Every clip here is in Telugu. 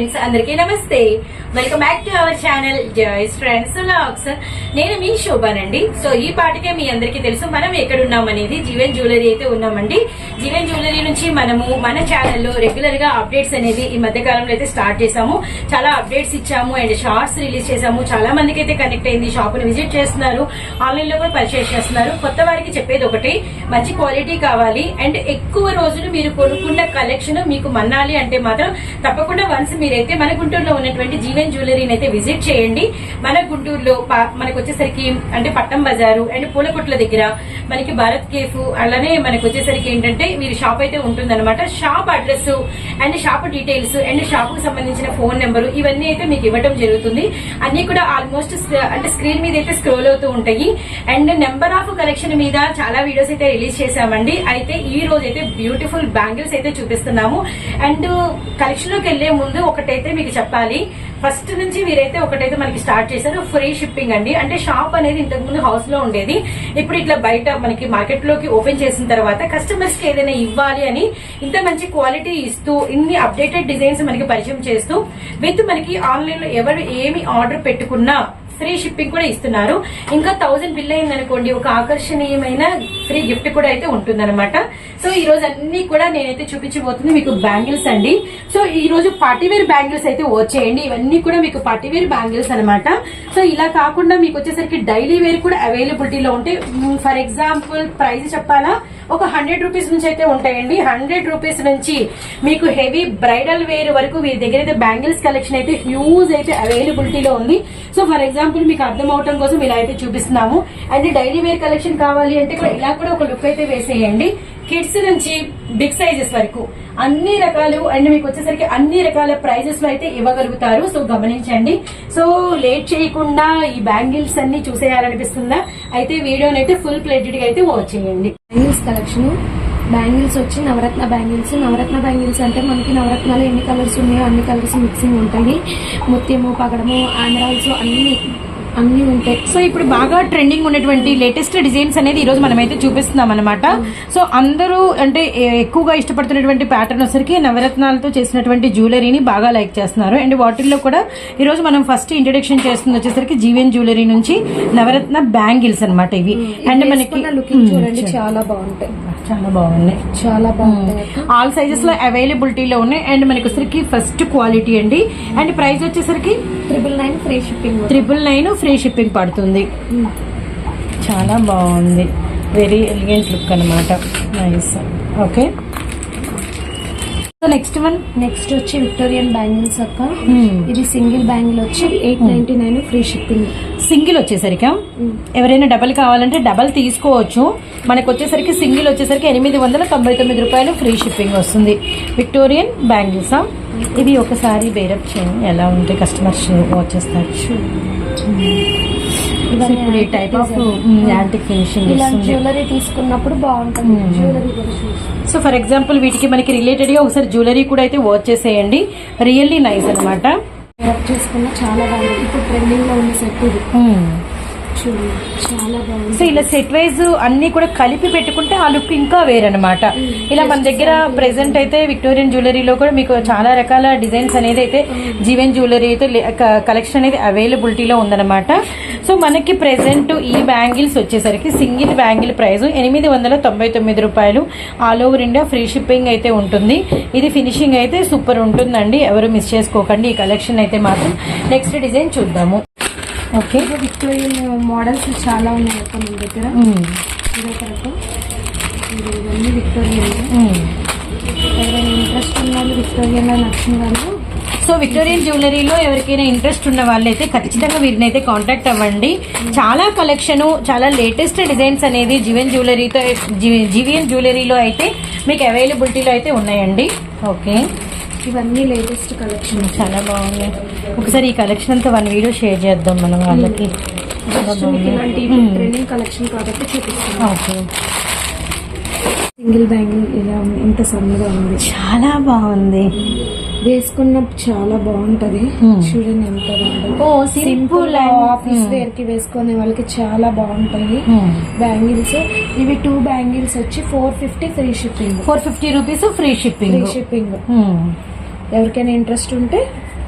ఫ్రెండ్స్ అందరికీ నమస్తే. Welcome back to our channel Joyce friends లాక్స్ నేను మీ శోభానండి. సో ఈ పాటికే మీ అందరికీ తెలుసు మనం ఎక్కడ ఉన్నామనేది జీవన్ జ్యువెలరీ అయితే ఉన్నామండి. జీవన్ జ్యువెలరీ నుంచి మనము మన ఛానల్లో రెగ్యులర్గా అప్డేట్స్ అనేది ఈ మధ్య కాలంలో అయితే స్టార్ట్ చేసాము చాలా అప్డేట్స్ ఇచ్చాము అండ్ షార్ట్స్ రిలీజ్ చేసాము చాలా మందికి అయితే కనెక్ట్ అయింది. షాప్ని విజిట్ చేస్తున్నారు. ఆన్లైన్లో కూడా పర్చేస్ చేస్తున్నారు. కొత్త వారికి చెప్పేది ఒకటి మంచి క్వాలిటీ కావాలి. అండ్ ఎక్కువ రోజులు మీరు కొనుక్కున్న కలెక్షన్ మీకు మన్నాలి అంటే మాత్రం తప్పకుండా వన్స్ మీరైతే మన గుంటూరులో ఉన్నటువంటి జీవన్ జ్యువెలరీని అయితే విజిట్ చేయండి. మన గుంటూరులో మనకు వచ్చేసరికి అంటే పట్టం బజారు అండ్ పూలకొట్ల దగ్గర మనకి భారత్ కేఫ్ అలానే మనకు వచ్చేసరికి ఏంటంటే మీరు షాప్ అయితే ఉంటుందన్నమాట. Shop address and shop details and షాప్కు సంబంధించిన ఫోన్ నెంబర్ ఇవన్నీ అయితే మీకు ఇవ్వడం జరుగుతుంది. అన్ని కూడా ఆల్మోస్ట్ అంటే స్క్రీన్ మీద అయితే స్క్రోల్ అవుతూ ఉంటాయి. అండ్ నెంబర్ ఆఫ్ కలెక్షన్ మీద చాలా వీడియోస్ అయితే రిలీజ్ చేశామండి. అయితే ఈ రోజు అయితే బ్యూటిఫుల్ బ్యాంగిల్స్ అయితే చూపిస్తున్నాము. అండ్ కలెక్షన్లోకి వెళ్ళే ముందు ఒకటైతే మీకు చెప్పాలి. ఫస్ట్ నుంచి మీరైతే ఒకటైతే మనకి స్టార్ట్ చేశారు. ఫ్రీ షిప్పింగ్ అండి. అంటే షాప్ అనేది ఇంతకు ముందు హౌస్లో ఉండేది. ఇప్పుడు ఇట్లా బయట మనకి మార్కెట్లోకి ఓపెన్ చేసిన తర్వాత కస్టమర్స్కి ఏదైనా ఇవ్వాలి అని ఇంత మంచి క్వాలిటీ ఇస్తూ ఇన్ని అప్డేటెడ్ డిజైన్స్ మనకి పరిచయం చేస్తూ విత్ మనకి ఆన్లైన్లో ఎవరు ఏమి ఆర్డర్ పెట్టుకున్నా ఫ్రీ షిప్పింగ్ కూడా ఇస్తున్నారు. ఇంకా థౌసండ్ బిల్ అయింది అనుకోండి ఒక ఆకర్షణీయమైన ఫ్రీ గిఫ్ట్ కూడా అయితే ఉంటుందన్నమాట. సో ఈ రోజు అన్ని కూడా నేనైతే చూపించబోతుంది మీకు బ్యాంగిల్స్ అండి. సో ఈ రోజు పార్టీవేర్ బ్యాంగిల్స్ అయితే వచ్చేయండి. ఇవన్నీ కూడా మీకు పార్టీవేర్ బ్యాంగిల్స్ అనమాట సో ఇలా కాకుండా మీకు వచ్చేసరికి డైలీ వేర్ కూడా అవైలబిలిటీలో ఉంటాయి ఫర్ ఎగ్జాంపుల్ ప్రైస్ చెప్పాలా? ఒక హండ్రెడ్ రూపీస్ నుంచి అయితే ఉంటాయండి. హండ్రెడ్ రూపీస్ నుంచి మీకు హెవీ బ్రైడల్ వేర్ వరకు వీరి దగ్గర అయితే బ్యాంగిల్స్ కలెక్షన్ అయితే హ్యూజ్ అయితే అవైలబిలిటీలో ఉంది. సో ఫర్ ఎగ్జాంపుల్ మీకు అర్థం అవటం కోసం ఇలా అయితే చూపిస్తున్నాము. అండ్ డైలీ వేర్ కలెక్షన్ కావాలి అంటే ఇక్కడ ఇలా కూడా ఒక లుక్ అయితే వేసేయండి. కిడ్స్ నుంచి బిగ్ సైజెస్ వరకు. అన్ని రకాలు అండ్ మీకు వచ్చేసరికి అన్ని రకాల ప్రైజెస్లో అయితే ఇవ్వగలుగుతారు. సో గమనించండి. సో లేట్ చేయకుండా ఈ బ్యాంగిల్స్ అన్ని చూసేయాలనిపిస్తుందా? అయితే వీడియోని అయితే ఫుల్ ప్లేటెడ్గా అయితే వాచ్ చేయండి. Bangles collection. బ్యాంగిల్స్ వచ్చి నవరత్న బ్యాంగిల్స్. నవరత్న బ్యాంగిల్స్ అంటే మనకి నవరత్నాలు ఎన్ని కలర్స్ ఉన్నాయో అన్ని కలర్స్ మిక్సింగ్ ఉంటాయి ముత్యము పగడము ఆంధ్రాల్స్ అన్ని అన్ని ఉంటాయి. సో ఇప్పుడు బాగా ట్రెండింగ్ ఉన్నటువంటి లేటెస్ట్ డిజైన్స్ అనేది ఈ రోజు మనమైతే చూపిస్తున్నాం అనమాట సో అందరూ అంటే ఎక్కువగా ఇష్టపడుతున్నటువంటి ప్యాటర్న్ వచ్చరికి నవరత్నాలతో చేసినటువంటి జ్యువెలరీని బాగా లైక్ చేస్తున్నారు. అండ్ వాటిల్లో కూడా ఈ రోజు మనం ఫస్ట్ ఇంట్రొడక్షన్ చేస్తుంది వచ్చేసరికి జీవన్ జ్యువెలరీ నుంచి నవరత్న బ్యాంగిల్స్ అన్నమాట ఇవి. అండ్ మనకి చాలా బాగుంటాయి. చాలా బాగున్నాయి. చాలా బాగుంటాయి. ఆల్ సైజెస్లో అవైలబిలిటీలో ఉన్నాయి. అండ్ మనకి వచ్చేసరికి ఫస్ట్ క్వాలిటీ అండి. అండ్ ప్రైస్ వచ్చేసరికి triple nine free shipping triple nine free shipping పడుతుంది. చాలా బాగుంది. వెరీ ఎలిగెంట్ లుక్ అనమాట nice okay so next one next వచ్చి విక్టోరియన్ బ్యాంగిల్స్ అక్క Hmm. ఇది సింగిల్ బ్యాంగిల్ వచ్చి eight ninety nine free shipping single వచ్చేసరికి ఎవరైనా డబల్ కావాలంటే డబల్ తీసుకోవచ్చు. మనకు వచ్చేసరికి సింగిల్ వచ్చేసరికి ఎనిమిది వందల తొంభై తొమ్మిది రూపాయలు ఫ్రీ షిప్పింగ్ వస్తుంది. విక్టోరియన్ బ్యాంగిల్సా ఇది ఒకసారి బేరప్ చేయండి. ఎలా ఉంటే కస్టమర్స్ వచ్చేస్తారు ఇప్పుడు ఈ టైప్ ఆఫ్ యాంటిక్ ఫినిషింగ్ ఇలా వస్తుంది. జ్యువెలరీ తీసుకున్నప్పుడు బాగుంటుంది. జ్యువెలరీ సో ఫర్ ఎగ్జాంపుల్ వీటికి మనకి రిలేటెడ్గా ఒకసారి జ్యువెలరీ కూడా అయితే వాచ్ చేసేయండి. రియల్లీ నైస్ అనమాట చేసుకున్న చాలా బాగుంది. ఇప్పుడు ట్రెండింగ్లో ఉన్న సెట్ ఇది. సో ఇలా సెట్ వైజ్ అన్ని కూడా కలిపి పెట్టుకుంటే ఆ లుక్ ఇంకా వేరనమాట ఇలా మన దగ్గర ప్రెసెంట్ అయితే విక్టోరియన్ జ్యువెలరీలో కూడా మీకు చాలా రకాల డిజైన్స్ అనేది అయితే జీవన్ జ్యువెలరీ అయితే కలెక్షన్ అనేది అవైలబిలిటీలో ఉందన్నమాట. సో మనకి ప్రెసెంట్ ఈ బ్యాంగిల్స్ వచ్చేసరికి సింగిల్ బ్యాంగిల్ ప్రైస్ ఎనిమిది వందల తొంభై తొమ్మిది రూపాయలు. All over India free shipping అయితే ఉంటుంది. ఇది ఫినిషింగ్ అయితే సూపర్ ఉంటుందండి. ఎవరు మిస్ చేసుకోకండి. ఈ కలెక్షన్ అయితే మాత్రం. నెక్స్ట్ డిజైన్ చూద్దాము. ఓకే. విక్టోరియన్ మోడల్స్ చాలా ఉన్నాయి అక్క మన దగ్గర. ఇదో కరెక్ట్ ఇది ఇవన్నీ విక్టోరియన్ ఎవరైనా ఇంట్రెస్ట్ ఉన్న వాళ్ళు విక్టోరియన్లో నచ్చిన వాళ్ళు. సో విక్టోరియన్ జ్యువెలరీలో ఎవరికైనా ఇంట్రెస్ట్ ఉన్న వాళ్ళైతే ఖచ్చితంగా వీరిని అయితే కాంటాక్ట్ అవ్వండి. చాలా కలెక్షన్ చాలా లేటెస్ట్ డిజైన్స్ అనేది జీవన్ జ్యువెలరీతో జీవియన్ జ్యువెలరీలో అయితే మీకు అవైలబిలిటీలో అయితే ఉన్నాయండి. ఓకే. ఇవన్నీ లేటెస్ట్ కలెక్షన్ చాలా బాగుంది. ఒకసారి ఈ కలెక్షన్ అంతా వన్ వీడియో షేర్ చేద్దాం మనం వాళ్ళకి. ఇలాంటి. ట్రెండింగ్ కలెక్షన్ కాబట్టి చూపిస్తాను ఓకే సింగిల్ బ్యాంగిల్ ఇలా ఇంత సన్నగా ఉంది. చాలా బాగుంది. వేసుకున్న చాలా బాగుంటది. మ్మ్. చూడండి ఎంత బాగుంటుంది ఓ సింపుల్ ఆఫీస్ వేర్కి వేసుకునే వాళ్ళకి చాలా బాగుంటాయి బ్యాంగిల్స్ ఇవి టూ బ్యాంగిల్స్ వచ్చి four fifty free shipping four fifty rupees free free shipping shipping ఎవరికైనా ఇంట్రెస్ట్ ఉంటే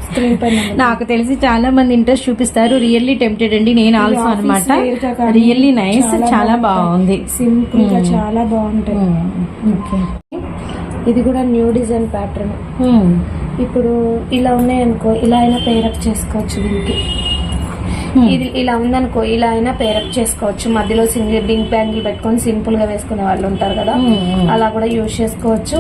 స్క్రీన్ పైన. నాకు తెలిసి చాలా మంది ఇంట్రెస్ట్ చూపిస్తారు. రియల్లీ టెంప్టెడ్ అండి నేను ఆల్సో అనమాట రియల్లీ నైస్ చాలా బాగుంది. సింపుల్గా Hmm. చాలా బాగుంటాయి. ఓకే ఇది కూడా న్యూ డిజైన్ ప్యాటర్న్ Hmm. ఇప్పుడు ఇలా ఉన్నాయనుకో ఇలా అయినా పేరప్ చేసుకోవచ్చు దీనికి. Hmm. ఇది ఇలా ఉందనుకో ఇలా అయినా పేరప్ చేసుకోవచ్చు. మధ్యలో సింగిల్ డింక్ బ్యాంగిల్ పెట్టుకొని సింపుల్గా వేసుకునే వాళ్ళు ఉంటారు కదా. Hmm. అలా కూడా యూజ్ చేసుకోవచ్చు.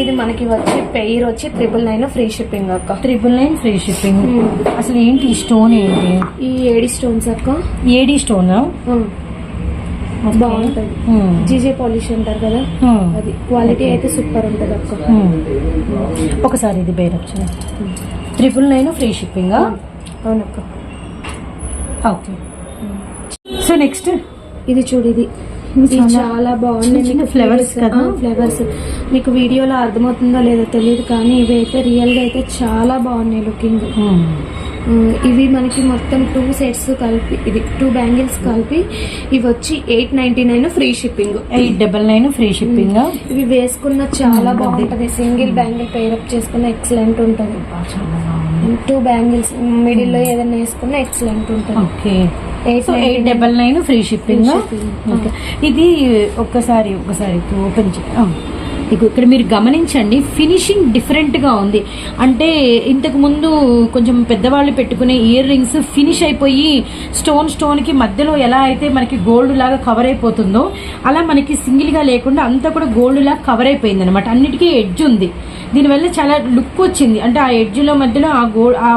ఇది మనకి వచ్చి పెయిర్ వచ్చి ట్రిపుల్ నైన్ ఫ్రీ షిప్పింగ్ అక్క. Triple nine free shipping Hmm. అసలు ఏంటి స్టోన్ ఏంటి? ఈ ఏడి స్టోన్స్ అక్క. AD stone Hmm. బాగుంటది. జీజే పాలిష్ అంటారు కదా. అది క్వాలిటీ అయితే సూపర్ ఉంటది అక్క. ఒకసారి ఇది pair up triple nine free shipping అవునక్క. ఓకే. So next? ఇది చూడు ఇది. చాలా- బాగుంది. కదా? ఫ్లవర్స్ మీకు వీడియోలో అర్థమవుతుందో లేదో తెలియదు కానీ ఇవి అయితే రియల్గా అయితే చాలా బాగున్నాయి లుకింగ్ ఇవి మనకి మొత్తం టూ సెట్స్ కలిపి ఇది టూ బ్యాంగిల్స్ కలిపి ఇవి వచ్చి eight ninety nine free shipping eight double nine free shipping ఇవి వేసుకున్న చాలా బాగుంటది. సింగిల్ బ్యాంగిల్ పేరప్ చేసుకున్న ఎక్సలెంట్ ఉంటది. టూ బ్యాంగిల్స్ మిడిల్లో ఏదైనా వేసుకున్న ఎక్సలెంట్ ఉంటది. Okay eight double nine free shipping ఇది ఒక్కసారి ఒక్కసారి ఓపెన్ చే ఇక ఇక్కడ మీరు గమనించండి ఫినిషింగ్ డిఫరెంట్గా ఉంది. అంటే ఇంతకు ముందు కొంచెం పెద్దవాళ్ళు పెట్టుకునే ఇయర్ రింగ్స్ ఫినిష్ అయిపోయి స్టోన్ స్టోన్కి మధ్యలో ఎలా అయితే మనకి గోల్డ్ లాగా కవర్ అయిపోతుందో అలా మనకి సింగిల్గా లేకుండా అంతా కూడా గోల్డ్ లాగా కవర్ అయిపోయింది అనమాట అన్నిటికీ ఎడ్జ్ ఉంది. దీనివల్ల చాలా లుక్ వచ్చింది. అంటే ఆ ఎడ్జ్లో మధ్యలో ఆ గోల్డ్ ఆ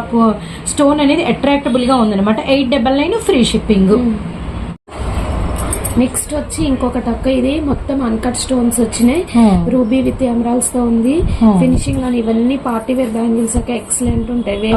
స్టోన్ అనేది అట్రాక్టబుల్గా ఉందన్నమాట. Eight double nine free shipping. Next వచ్చి ఇంకొక టక్క ఇది మొత్తం అన్కట్ స్టోన్స్ వచ్చినాయి. రూబీ విత్ ఎమరాల్స్తో ఉంది. ఫినిషింగ్లో ఇవన్నీ పార్టీ వేర్ బ్యాంగిల్స్ ఒక ఎక్సలెంట్ ఉంటాయి.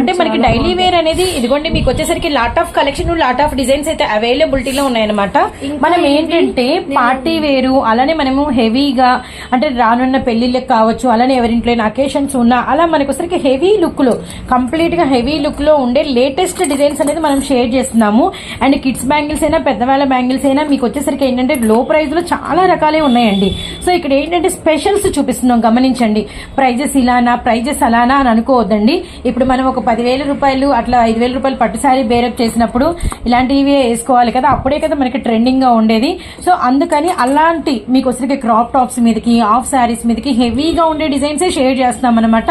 అంటే మనకి డైలీ వేర్ అనేది ఇదిగోండి మీకు వచ్చేసరికి lot of collection lot of designs అయితే అవైలబిలిటీ లో ఉన్నాయి అనమాట మనం ఏంటంటే పార్టీ వేరు అలానే మనము హెవీగా అంటే రానున్న పెళ్ళిళ్ళకి కావచ్చు అలానే ఎవరింట్లో అకేషన్స్ ఉన్నా అలా మనకు వచ్చరికి హెవీ లుక్లో కంప్లీట్గా హెవీ లుక్లో ఉండే లేటెస్ట్ డిజైన్స్ అనేది మనం షేర్ చేస్తున్నాము. అండ్ కిడ్స్ బ్యాంగిల్స్ అయినా పెద్దవాళ్ళ బ్యాంగిల్స్ అయినా మీకు వచ్చేసరికి ఏంటంటే లో ప్రైజ్లో చాలా రకాలే ఉన్నాయండి. సో ఇక్కడ ఏంటంటే స్పెషల్స్ చూపిస్తున్నాం గమనించండి. ప్రైజెస్ ఇలానా ప్రైజెస్ అలానా అని అనుకోవద్దండి. ఇప్పుడు మనం ఒక పదివేల రూపాయలు అట్లా ఐదు వేల రూపాయలు పట్టు సారీ బేరప్ చేసినప్పుడు ఇలాంటివి వేసుకోవాలి కదా. అప్పుడే కదా మనకి ట్రెండింగ్గా ఉండేది. సో అందుకని అలాంటి మీకు వచ్చరికి క్రాప్ టాప్స్ మీదకి ఆఫ్ శారీస్ మీదకి హెవీగా ఉండే డిజైన్సే షేర్ చేస్తున్నాం అనమాట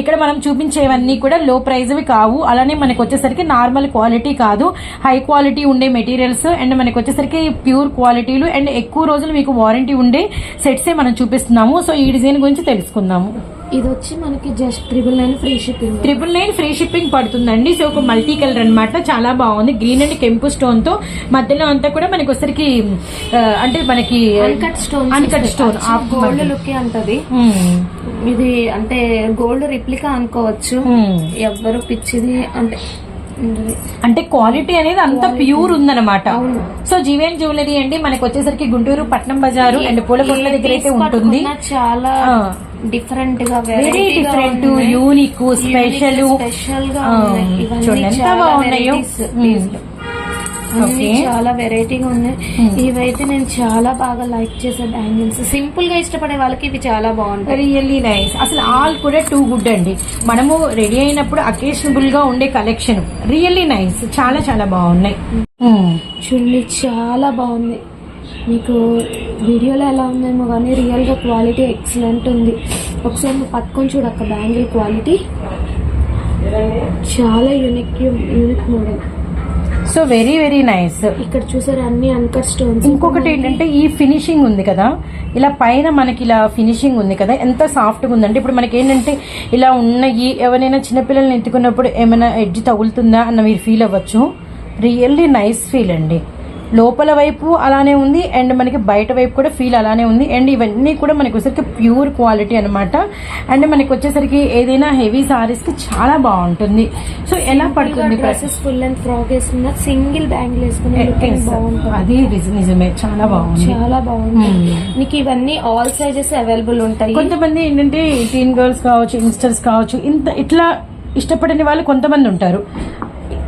ఇక్కడ మనం చూపించేవన్నీ కూడా లో ప్రైజ్వి కావు. అలానే మనకు వచ్చేసరికి నార్మల్ క్వాలిటీ కాదు. హై క్వాలిటీ ఉండే మెటీరియల్స్ అండ్ మనకి వచ్చేసరికి ప్యూర్ క్వాలిటీలు అండ్ ఎక్కువ రోజులు మీకు వారంటీ ఉండే సెట్సే మనం చూపిస్తున్నాము. సో ఈ డిజైన్ గురించి తెలుసుకుందాము. ఇది వచ్చి మనకి just triple nine free shipping. Triple nine free shipping పడుతుందండి. సో ఒక మల్టీ కలర్ అన్నమాట. చాలా బాగుంది. గ్రీన్ అండ్ కెంపు స్టోన్తో. మధ్యలో అంతా కూడా మనకి ఆ, అంటే మనకి uncut stone uncut stone gold look అంటది ఇది అంటే గోల్డ్ రిప్లికా అనుకోవచ్చు. ఎవ్వరు పిచ్చిది అంటే అంటే క్వాలిటీ అనేది అంత ప్యూర్ ఉందన్నమాట. సో జీవన్ జ్యువెలరీ అండి మనకి వచ్చేసరికి గుంటూరు పట్నం బజారు అండ్ పూలకొట్ల దగ్గర అయితే ఉంటుంది. చాలా. డిఫరెంట్గా వెరీ డిఫరెంట్. యూనిక్ స్పెషల్ చూడండి ఎంత బాగున్నాయో. చాలా వెరైటీగా ఉన్నాయి. Hmm. ఇవైతే నేను చాలా బాగా లైక్ చేసే బ్యాంగిల్స్ సింపుల్గా ఇష్టపడే వాళ్ళకి ఇవి చాలా బాగుంటాయి. రియల్లీ నైస్ అసలు ఆల్ కూడా టూ గుడ్ అండి. మనము రెడీ అయినప్పుడు అకేషనబుల్గా ఉండే కలెక్షన్ రియల్లీ నైస్ చాలా చాలా బాగున్నాయి. Hmm. చూడండి చాలా బాగుంది. మీకు వీడియోలో ఎలా ఉందేమో కానీ రియల్గా క్వాలిటీ ఎక్సలెంట్ ఉంది. ఒకసారి నువ్వు పట్టుకొని చూడక్క బ్యాంగిల్ క్వాలిటీ చాలా unique unique model so very very nice. ఇక్కడ చూసారు అన్ని అన్కట్ స్టోన్స్ ఇంకొకటి ఏంటంటే ఈ ఫినిషింగ్ ఉంది కదా. ఇలా పైన మనకి ఇలా ఫినిషింగ్ ఉంది కదా. ఎంత సాఫ్ట్గా ఉందంటే ఇప్పుడు మనకి ఏంటంటే ఇలా ఉన్నాయి. ఎవరైనా చిన్నపిల్లల్ని ఎత్తుకున్నప్పుడు ఏమైనా ఎడ్జ్ తగులుతుందా అన్న మీరు ఫీల్ అవ్వచ్చు. రియల్లీ నైస్ ఫీల్ అండి. లోపల వైపు అలానే ఉంది అండ్ మనకి బయట వైపు కూడా ఫీల్ అలానే ఉంది అండ్ ఇవన్నీ కూడా మనకి వచ్చేసరికి ప్యూర్ క్వాలిటీ అన్నమాట. అండ్ మనకి వచ్చేసరికి ఏదైనా హెవీ సారీస్కి చాలా బాగుంటుంది. సో ఎలా పడుతుంది డ్రెస్సెస్ ఫుల్ అండ్ ఫ్రాక్ వేసుకున్న సింగిల్ బ్యాంగిల్ వేసుకున్న బాగుంటుంది. అది నిజ- నిజమే చాలా బాగుంది. చాలా బాగుంది. Hmm. నీకు ఇవన్నీ ఆల్ సైజెస్ అవైలబుల్ ఉంటాయి. కొంతమంది ఏంటంటే టీన్ గర్ల్స్ కావచ్చు యంగ్స్టర్స్ కావచ్చు ఇంత ఇట్లా ఇష్టపడని వాళ్ళు కొంతమంది ఉంటారు.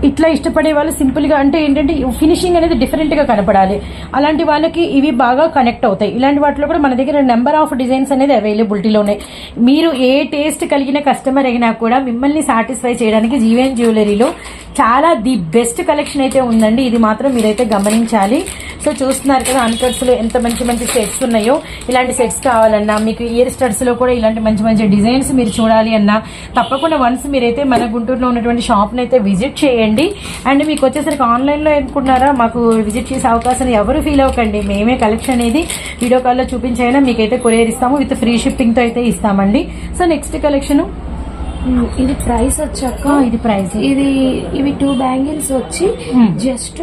ఇట్లా ఇష్టపడే వాళ్ళు సింపుల్గా అంటే ఏంటంటే ఫినిషింగ్ అనేది డిఫరెంట్గా కనపడాలి. అలాంటి వాళ్ళకి ఇవి బాగా కనెక్ట్ అవుతాయి. ఇలాంటి వాటిలో కూడా మన దగ్గర నెంబర్ ఆఫ్ డిజైన్స్ అనేది అవైలబిలిటీలో ఉన్నాయి. మీరు ఏ టేస్ట్ కలిగిన కస్టమర్ అయినా కూడా మిమ్మల్ని సాటిస్ఫై చేయడానికి జీవన్ జ్యువెలరీలో చాలా ది బెస్ట్ కలెక్షన్ అయితే ఉందండి. ఇది మాత్రం మీరైతే గమనించాలి. సో చూస్తున్నారు కదా అన్కట్స్లో ఎంత మంచి మంచి సెట్స్ ఉన్నాయో. ఇలాంటి సెట్స్ కావాలన్నా మీకు ఇయర్ స్టడ్స్లో కూడా ఇలాంటి మంచి మంచి డిజైన్స్ మీరు చూడాలి అన్నా తప్పకుండా వన్స్ మీరైతే మన గుంటూరులో ఉన్నటువంటి షాప్ని అయితే విజిట్ చేయండి. అండ్ మీకు వచ్చేసరికి ఆన్లైన్లో అనుకుంటున్నారా మాకు విజిట్ చేసే అవకాశం ఎవరు ఫీల్ అవ్వకండి. మేమే కలెక్షన్ అనేది వీడియో కాల్లో చూపించైనా మీకైతే కొరియర్ ఇస్తాము విత్ ఫ్రీ షిప్పింగ్తో అయితే ఇస్తామండి. So next collection? ఇది ప్రైస్ వచ్చాక ఇది ప్రైస్ ఇది ఇవి టూ బ్యాంగిల్స్ వచ్చి. Just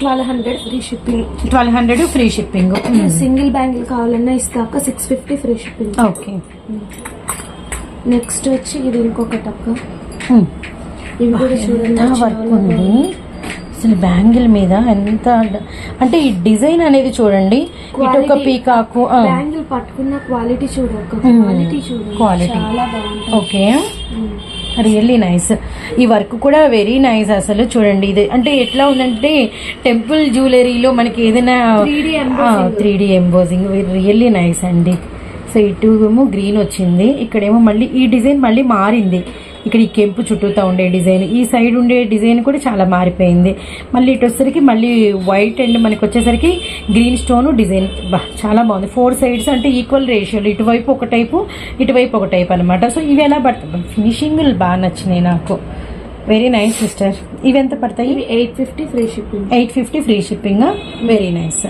twelve hundred free shipping twelve hundred free shipping single bangle కావాలన్నా ఇస్తాక six fifty free shipping okay next వచ్చి ఇది ఇంకొకటి అక్క. ఇవి కూడా చూడండి వర్క్ ఉంది. అసలు బ్యాంగిల్ మీద ఎంత అంటే ఈ డిజైన్ అనేది చూడండి ఇటు ఒక. పీకాకు బ్యాంగిల్ పట్టుకున్న క్వాలిటీ Hmm. క్వాలిటీ బాగుంటుంది. ఓకే. రియల్లీ నైస్ ఈ వర్క్ కూడా వెరీ నైస్ అసలు చూడండి. ఇది అంటే ఎట్లా ఉందంటే టెంపుల్ జ్యువెలరీలో మనకి ఏదైనా 3D embossing. Three D embossing really nice అండి. సో ఇటు ఏమో గ్రీన్ వచ్చింది. ఇక్కడేమో మళ్ళీ ఈ డిజైన్ మళ్ళీ మారింది. ఇక్కడ ఈ కెంపు చుట్టూతా ఉండే డిజైన్. ఈ సైడ్ ఉండే డిజైన్ కూడా చాలా మారిపోయింది. మళ్ళీ ఇటు వచ్చేసరికి మళ్ళీ వైట్ అండ్ మనకి వచ్చేసరికి గ్రీన్ స్టోన్ డిజైన్. చాలా బాగుంది. ఫోర్ సైడ్స్ అంటే ఈక్వల్ రేషియోలు ఇటువైపు ఒక టైపు ఇటువైపు ఒక టైప్ అనమాట సో ఇవి ఎలా పడతాయి ఫినిషింగ్ బాగా నచ్చినాయి నాకు. వెరీ నైస్ సిస్టర్ ఇవి ఎంత పడతాయి? ఇవి eight fifty free shipping eight fifty free shipping very nice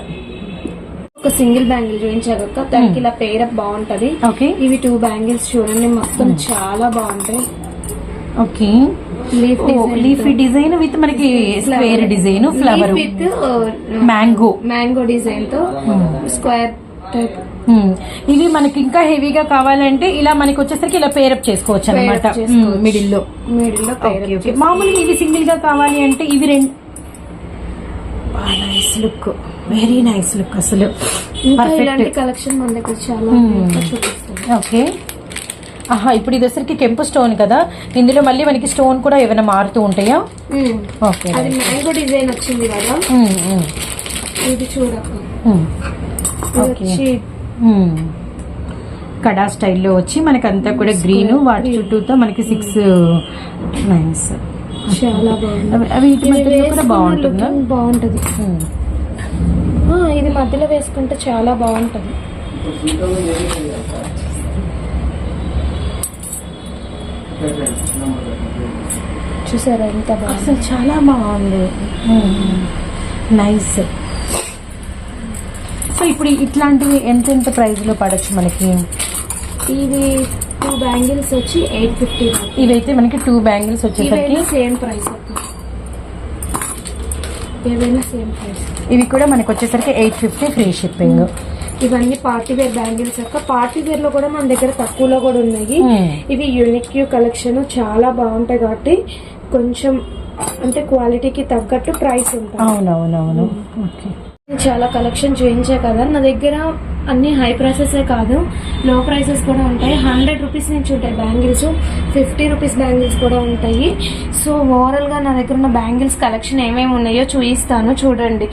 ఒక సింగిల్ బ్యాంగిల్ చూపించాక దానికి ఇలా పేరప్ బాగుంటది. ఓకే ఇవి టూ బ్యాంగిల్స్ చూడండి. మొత్తం చాలా బాగుంటాయి. ఓకే. లీఫ్ డిజైన్ విత్ మనకి square design flower with mango mango డిజైన్తో స్క్వేర్ టైప్ ఇవి మనకి ఇంకా హెవీగా కావాలంటే ఇలా మనకి వచ్చేసరికి ఇలా పేరప్ చేసుకోవచ్చు అనమాట. మిడిల్లో. మిడిల్లో మామూలుగా ఇవి సింగిల్గా కావాలి అంటే ఇవి రెండు nice look very nice look అసలు. పర్ఫెక్ట్ కలెక్షన్ మన దగ్గర చాలా Hmm. ఓకే ఆహా ఇప్పుడు ఇది వచ్చరికి కెంపు స్టోన్ కదా. ఇందులో మళ్ళీ మనకి స్టోన్ కూడా ఏమైనా మారుతూ ఉంటాయా. ఓకే అది మ్యాంగో డిజైన్ వచ్చింది కదా. ఇది చూడక. ఓకే. కడా స్టైల్లో వచ్చి మనకి అంతా కూడా గ్రీన్ వాటి చుట్టూతో మనకి సిక్స్ నైన్స్ చాలా బాగుంది. అవి మధ్యలో కూడా బాగుంటుందా? ఇది మధ్యలో వేసుకుంటే చాలా బాగుంటది. చూసారా ఎంత బాగుంది? అసలు చాలా బాగుంది. నైస్. సో ఇప్పుడు ఇట్లాంటివి ఎంత ఎంత ప్రైస్లో పడచ్చు మనకి? ఇది టూ బ్యాంగిల్స్ వచ్చి ఎయిట్ ఫిఫ్టీ ఇవైతే మనకి టూ బ్యాంగిల్స్ వచ్చేసరికి సేమ్ ప్రైస్ ఏవైనా సేమ్ ప్రైస్. ఇవి కూడా మనకి వచ్చేసరికి ఎయిట్ ఫిఫ్టీ ఫ్రీ షిప్పింగ్. ఇవన్నీ పార్టీ వేర్ బ్యాంగిల్స్ యొక్క. పార్టీ వేర్లో కూడా మన దగ్గర తక్కువలో కూడా ఉన్నాయి. ఇవి యూనిక్ కలెక్షన్ చాలా బాగుంటాయి కాబట్టి కొంచెం అంటే క్వాలిటీకి తగ్గట్టు ప్రైస్ ఉంటుంది. అవునవునవును. చాలా కలెక్షన్ చూపించా కదా. నా దగ్గర అన్ని హై ప్రైసెస్ కాదు లో ప్రైసెస్ కూడా ఉంటాయి. హండ్రెడ్ రూపీస్ నుంచి ఉంటాయి బ్యాంగిల్స్ ఫిఫ్టీ రూపీస్ బ్యాంగిల్స్ కూడా ఉంటాయి. సో ఓవరాల్గా నా దగ్గర ఉన్న బ్యాంగిల్స్ కలెక్షన్ ఏమేమి ఉన్నాయో చూపిస్తాను చూడండి.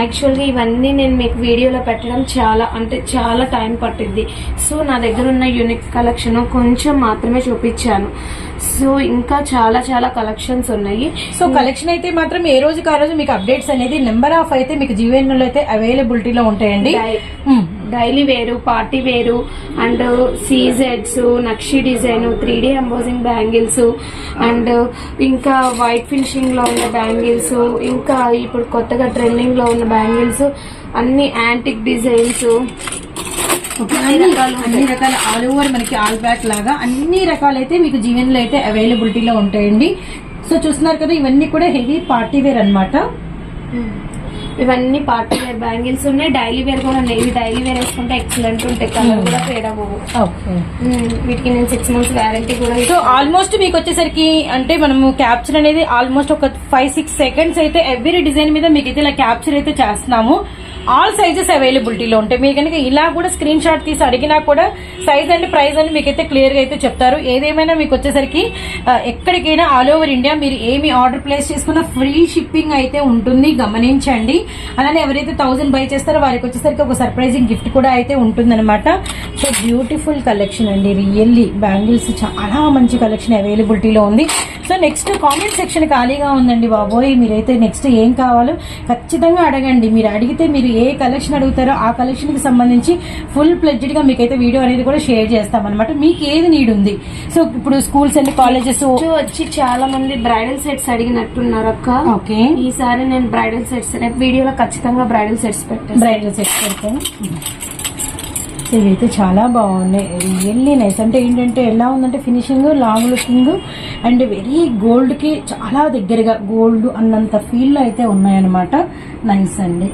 యాక్చువల్గా ఇవన్నీ నేను మీకు వీడియోలో పెట్టడం చాలా అంటే చాలా టైం పట్టింది సో నా దగ్గర ఉన్న యూనిక్ కలెక్షన్ కొంచెం మాత్రమే చూపించాను. సో ఇంకా చాలా చాలా కలెక్షన్స్ ఉన్నాయి. సో కలెక్షన్ అయితే మాత్రం ఏ రోజుకి ఆ రోజు మీకు అప్డేట్స్ అనేది నెంబర్ ఆఫ్ అయితే మీకు జీవన్లో అయితే అవైలబిలిటీలో ఉంటాయండి ఉమ్. Daily wear party wear and సీజెడ్స్ nakshi design three D embossing bangles and ఇంకా వైట్ ఫినిషింగ్లో ఉన్న బ్యాంగిల్స్ ఇంకా ఇప్పుడు కొత్తగా ట్రెండింగ్లో ఉన్న బ్యాంగిల్స్ అన్ని యాంటిక్ డిజైన్స్. అన్ని అన్ని రకాల ఆల్ ఓవర్ మనకి ఆల్ బ్యాక్ లాగా అన్ని రకాలైతే మీకు జీవన్లో అయితే అవైలబిలిటీలో ఉంటాయండి. సో చూస్తున్నారు కదా ఇవన్నీ కూడా హెవీ పార్టీ వేర్ అన్నమాట. ఇవన్నీ పార్టీ వేర్ బ్యాంగిల్స్ ఉన్నాయి. డైలీ వేర్ కూడా ఉన్నాయి. ఇవి డైలీ వేర్ వేసుకుంటే ఎక్సలెంట్ ఉంటాయి. కలర్ కూడా ఫేడ్ అవ్వవు. వీటికి నేను సిక్స్ మంత్స్ వ్యారంటీ కూడా సో. ఆల్మోస్ట్ మీకు వచ్చేసరికి అంటే మనము క్యాప్చర్ అనేది ఆల్మోస్ట్ ఒక ఫైవ్ సిక్స్ సెకండ్స్ అయితే ఎవ్రీ డిజైన్ మీద మీకు అయితే ఇలా క్యాప్చర్ అయితే చేస్తున్నాము. ఆల్ సైజెస్ అవైలబిలిటీలో ఉంటాయి. మీరు కనుక ఇలా కూడా స్క్రీన్ షాట్ తీసి అడిగినా కూడా సైజ్ అండ్ ప్రైస్ అని మీకైతే క్లియర్గా అయితే చెప్తారు. ఏదేమైనా మీకు వచ్చేసరికి ఎక్కడికైనా ఆల్ ఓవర్ ఇండియా మీరు ఏమి ఆర్డర్ ప్లేస్ చేసుకున్నా ఫ్రీ షిప్పింగ్ అయితే ఉంటుంది. గమనించండి. అలానే ఎవరైతే థౌసండ్ బై చేస్తారో వారికి వచ్చేసరికి ఒక సర్ప్రైజింగ్ గిఫ్ట్ కూడా అయితే ఉంటుందన్నమాట. సో బ్యూటిఫుల్ కలెక్షన్ అండి. రియల్లీ బ్యాంగిల్స్ చాలా మంచి కలెక్షన్ అవైలబిలిటీలో ఉంది. సో నెక్స్ట్ కామెంట్ సెక్షన్ ఖాళీగా ఉందండి బాబోయ్. మీరైతే నెక్స్ట్ ఏం కావాలో ఖచ్చితంగా అడగండి. మీరు అడిగితే మీరు ఏ కలెక్షన్ అడుగుతారో ఆ కలెక్షన్కి సంబంధించి ఫుల్ ప్లెడ్జ్డ్గా మీకైతే వీడియో అనేది కూడా షేర్ చేస్తాం అనమాట మీకు ఏది నీడ్ ఉంది సో ఇప్పుడు స్కూల్స్ అండ్ కాలేజెస్ వచ్చి చాలా మంది బ్రైడల్ సెట్స్ అడిగినట్టున్నారు అక్క. ఓకే. ఈసారి నేను బ్రైడల్ సెట్స్ రేపు వీడియోలో ఖచ్చితంగా బ్రైడల్ సెట్స్ పెట్టాను బ్రైడల్ సెట్స్ పెడతాను. ఇవైతే చాలా బాగున్నాయి. రియల్లీ నైస్ అంటే ఏంటంటే ఎలా ఉందంటే finishing long looking and very గోల్డ్కి చాలా దగ్గరగా గోల్డ్ అన్నంత ఫీల్ అయితే ఉన్నాయన్నమాట. నైస్ అండి.